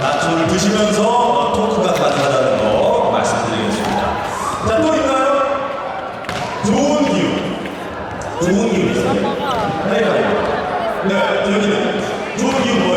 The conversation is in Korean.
나초를 드시면서 토크가 가능하다는 거 말씀드리겠습니다. 자, 또 있나요? 좋은 이유. 좋은 이유 있어요. 네, 네. 네, 여기는 좋은 이유